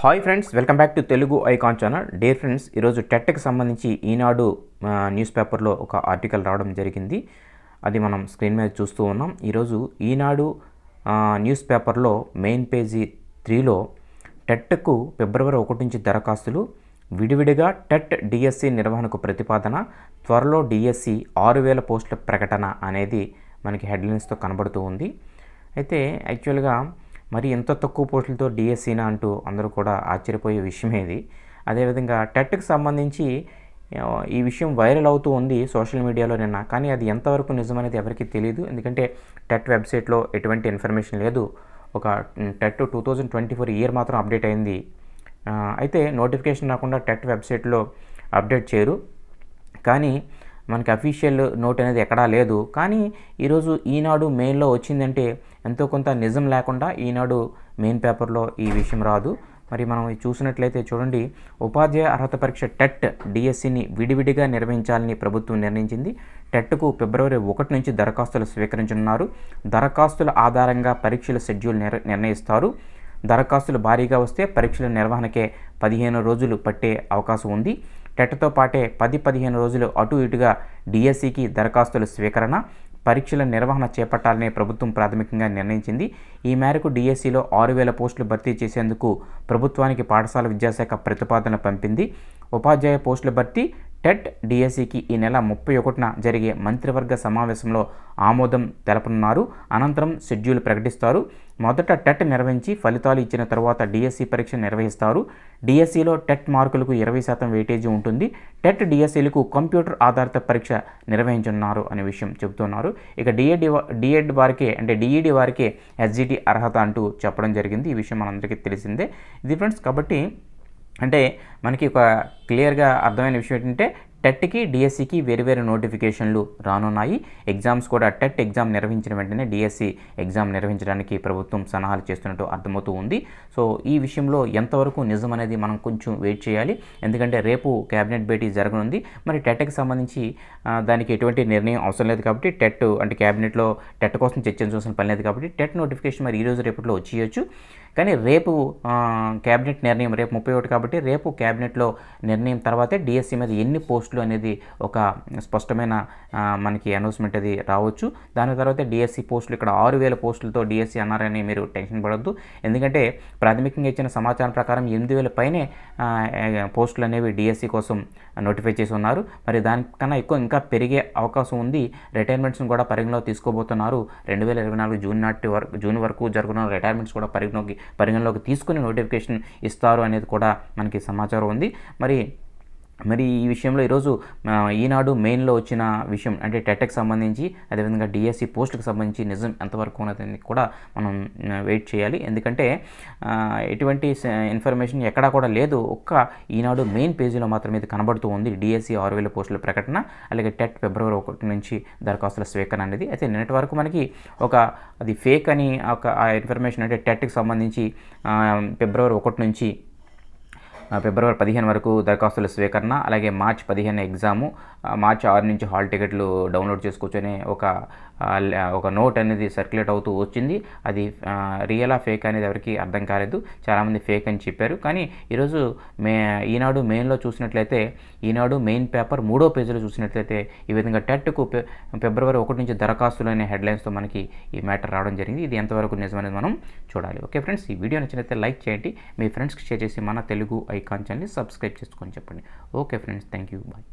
Hi friends welcome back to Telugu icon channel dear friends ఈరోజు టెట్కి సంబంధించి ఈనాడు news పేపర్లో ఒక ఆర్టికల్ రావడం జరిగింది. అది మనం స్క్రీన్ మీద చూస్తూ ఉన్నాం. ఈరోజు ఈనాడు న్యూస్ పేపర్లో మెయిన్ పేజీ త్రీలో టెట్కు ఫిబ్రవరి ఒకటి నుంచి దరఖాస్తులు విడివిడిగా టెట్ డిఎస్సి నిర్వహణకు ప్రతిపాదన త్వరలో డిఎస్సి ఆరు వేల పోస్టుల ప్రకటన అనేది మనకి హెడ్లైన్స్తో కనబడుతూ ఉంది. అయితే యాక్చువల్గా మరి ఎంత తక్కువ పోస్టులతో డిఎస్సీనా అంటూ అందరూ కూడా ఆశ్చర్యపోయే విషయమే ఇది. అదేవిధంగా టెట్కి సంబంధించి ఈ విషయం వైరల్ అవుతూ ఉంది సోషల్ మీడియాలో నిన్న. కానీ అది ఎంతవరకు నిజమనేది ఎవరికీ తెలియదు ఎందుకంటే టెట్ వెబ్సైట్లో ఎటువంటి ఇన్ఫర్మేషన్ లేదు. ఒక TET two thousand twenty four year మాత్రం అప్డేట్ అయింది. అయితే నోటిఫికేషన్ రాకుండా టెట్ వెబ్సైట్లో అప్డేట్ చేయరు. కానీ మనకి అఫీషియల్ నోట్ అనేది ఎక్కడా లేదు. కానీ ఈరోజు ఈనాడు మెయిన్లో వచ్చిందంటే ఎంతో కొంత నిజం లేకుండా ఈనాడు మెయిన్ పేపర్లో ఈ విషయం రాదు. మరి మనం చూసినట్లయితే చూడండి ఉపాధ్యాయ అర్హత పరీక్ష టెట్ డిఎస్సిని విడివిడిగా నిర్వహించాలని ప్రభుత్వం నిర్ణయించింది. టెట్కు ఫిబ్రవరి ఒకటి నుంచి దరఖాస్తులు స్వీకరించనున్నారు. దరఖాస్తుల ఆధారంగా పరీక్షల షెడ్యూల్ నిర్ నిర్ణయిస్తారు. దరఖాస్తులు భారీగా వస్తే పరీక్షల నిర్వహణకే పదిహేను రోజులు పట్టే అవకాశం ఉంది. టెట్తో పాటే పది పదిహేను రోజులు అటు ఇటుగా డిఎస్సికి దరఖాస్తుల స్వీకరణ పరీక్షల నిర్వహణ చేపట్టాలని ప్రభుత్వం ప్రాథమికంగా నిర్ణయించింది. ఈ మేరకు డిఎస్సిలో ఆరు వేల పోస్టులు భర్తీ చేసేందుకు ప్రభుత్వానికి పాఠశాల విద్యాశాఖ ప్రతిపాదన పంపింది. ఉపాధ్యాయ పోస్టుల భర్తీ టెట్ డిఎస్సికి ఈ నెల ముప్పై ఒకటిన జరిగే మంత్రివర్గ సమావేశంలో ఆమోదం తెలపనున్నారు. అనంతరం షెడ్యూల్ ప్రకటిస్తారు. మొదట టెట్ నిర్వహించి ఫలితాలు ఇచ్చిన తర్వాత డిఎస్సి పరీక్ష నిర్వహిస్తారు. డిఎస్సిలో టెట్ మార్కులకు ఇరవై శాతం వెయిటేజీ ఉంటుంది. టెట్ డిఎస్సీలకు కంప్యూటర్ ఆధారిత పరీక్ష నిర్వహించనున్నారు అనే విషయం చెబుతున్నారు. ఇక డిఎడి డిఎడ్ వారికే అంటే డిఈడి వారికే ఎస్జిటి అర్హత అంటూ చెప్పడం జరిగింది. ఈ విషయం మనందరికీ తెలిసిందే. ఇది ఫ్రెండ్స్ కాబట్టి అంటే మనకి ఒక క్లియర్గా అర్థమైన విషయం ఏంటంటే టెట్కి డిఎస్సికి వేరు వేరు నోటిఫికేషన్లు రానున్నాయి. ఎగ్జామ్స్ కూడా టెట్ ఎగ్జామ్ నిర్వహించిన వెంటనే డిఎస్సి ఎగ్జామ్ నిర్వహించడానికి ప్రభుత్వం సలహాలు చేస్తున్నట్టు అర్థమవుతూ ఉంది. సో ఈ విషయంలో ఎంతవరకు నిజం అనేది మనం కొంచెం వెయిట్ చేయాలి. ఎందుకంటే రేపు క్యాబినెట్ భేటీ జరగనుంది. మరి టెట్కి సంబంధించి దానికి ఎటువంటి నిర్ణయం అవసరం లేదు కాబట్టి టెట్ అంటే క్యాబినెట్లో టెట్ కోసం చర్చించాల్సిన పని లేదు కాబట్టి టెట్ నోటిఫికేషన్ మరి ఈరోజు రేపట్లో వచ్చేయచ్చు. కానీ రేపు క్యాబినెట్ నిర్ణయం రేపు ముప్పై ఒకటి కాబట్టి రేపు క్యాబినెట్లో నిర్ణయం తర్వాతే డిఎస్సి మీద ఎన్ని పోస్టులు అనేది ఒక స్పష్టమైన మనకి అనౌన్స్మెంట్ అది రావచ్చు. దాని తర్వాత డిఎస్సి పోస్టులు ఇక్కడ ఆరు వేల పోస్టులతో డిఎస్సి అన్నారని మీరు టెన్షన్ పడద్దు. ఎందుకంటే ప్రాథమికంగా ఇచ్చిన సమాచారం ప్రకారం ఎనిమిది వేల పైనే పోస్టులు అనేవి డిఎస్సి కోసం నోటిఫై చేసి ఉన్నారు. మరి దానికన్నా ఎక్కువ ఇంకా పెరిగే అవకాశం ఉంది. రిటైర్మెంట్స్ని కూడా పరిగణలో తీసుకోబోతున్నారు. రెండు వేల ఇరవై నాలుగు జూన్ నాటి వరకు జూన్ వరకు జరుగుతున్న రిటైర్మెంట్స్ కూడా పరిగణలోకి పరిగణలోకి తీసుకుని నోటిఫికేషన్ ఇస్తారు అనేది కూడా మనకి సమాచారం ఉంది. మరి మరి ఈ విషయంలో ఈరోజు ఈనాడు మెయిన్లో వచ్చిన విషయం అంటే టెట్కి సంబంధించి అదేవిధంగా డిఎస్సి పోస్టుకు సంబంధించి నిజం ఎంతవరకు ఉన్నదని కూడా మనం వెయిట్ చేయాలి. ఎందుకంటే ఎటువంటి ఇన్ఫర్మేషన్ ఎక్కడా కూడా లేదు. ఒక్క ఈనాడు మెయిన్ పేజీలో మాత్రమే ఇది కనబడుతూ ఉంది. డిఎస్సి ఆరు వేల పోస్టుల ప్రకటన అలాగే టెట్ ఫిబ్రవరి ఒకటి నుంచి దరఖాస్తుల స్వీకరణ అనేది. అయితే నిన్నటి వరకు మనకి ఒక అది ఫేక్ అని ఒక ఆ ఇన్ఫర్మేషన్ అంటే టెట్కి సంబంధించి ఫిబ్రవరి ఒకటి నుంచి ఫిబ్రవరి పదిహేను వరకు దరఖాస్తుల స్వీకరణ అలాగే మార్చ్ పదిహేను ఎగ్జాము. మార్చ్ ఆరు నుంచి హాల్ టికెట్లు డౌన్లోడ్ చేసుకోవచ్చనే ఒక ఒక నోట్ అనేది సర్క్యులేట్ అవుతూ వచ్చింది. అది రియలా ఫేక్ అనేది ఎవరికి అర్థం కాలేదు. చాలామంది ఫేక్ అని చెప్పారు. కానీ ఈరోజు మే ఈనాడు మెయిన్లో చూసినట్లయితే ఈనాడు మెయిన్ పేపర్ మూడో పేజీలో చూసినట్లయితే ఈ విధంగా టెట్కు ఫిబ్రవరి ఒకటి నుంచి దరఖాస్తులు అనే హెడ్లైన్స్తో మనకి ఈ మ్యాటర్ రావడం జరిగింది. ఇది ఎంతవరకు నిజమనేది మనం చూడాలి. ఓకే ఫ్రెండ్స్ ఈ వీడియో నచ్చినట్లయితే లైక్ చేయండి. మీ ఫ్రెండ్స్కి షేర్ చేసి మన తెలుగు ఐకాన్ ఛానల్ని సబ్స్క్రైబ్ చేసుకొని చెప్పండి. Okay friends thank you bye.